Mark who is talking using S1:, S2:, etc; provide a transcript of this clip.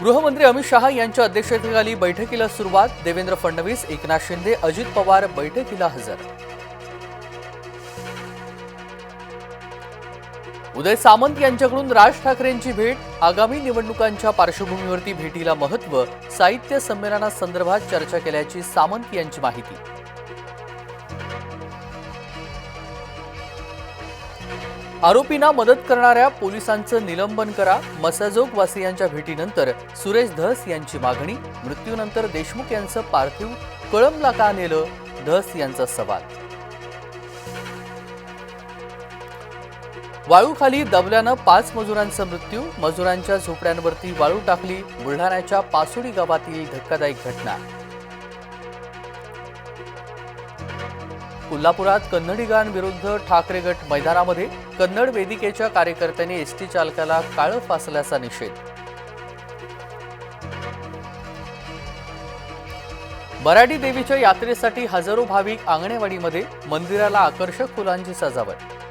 S1: गृहमंत्री अमित शहा यांच्या अध्यक्षतेखाली बैठकीला सुरुवात. देवेंद्र फडणवीस एकनाथ शिंदे अजित पवार बैठकीला हजर. उदय सामंत यांच्याकडून राज ठाकरेंची भेट. आगामी निवडणुकांच्या पार्श्वभूमीवरती भेटीला महत्त्व साहित्य संमेलनासंदर्भात चर्चा केल्याची सामंत यांची माहिती. आरोपींना मदत करणाऱ्या पोलिसांचं निलंबन करा. मसाजोग वासियांच्या भेटीनंतर सुरेश धस यांची मागणी. मृत्यूनंतर देशमुख यांचं पार्थिव कळमला का नेलं? धस यांचा सवाल. वाळूखाली दबल्यानं पाच मजुरांचा मृत्यू. मजुरांच्या झोपड्यांवरती वाळू टाकली. बुलढाण्याच्या पासोडी गावातील धक्कादायक घटना. कोल्हापुरात कन्नडिगांविरुद्ध ठाकरे गट मैदानामध्ये कन्नड वेदिकेच्या कार्यकर्त्यांनी एसटी चालकाला काळं फासल्याचा निषेध. बराडी देवीच्या यात्रेसाठी हजारो भाविक आंगणेवाडीमध्ये मंदिराला आकर्षक फुलांची सजावट.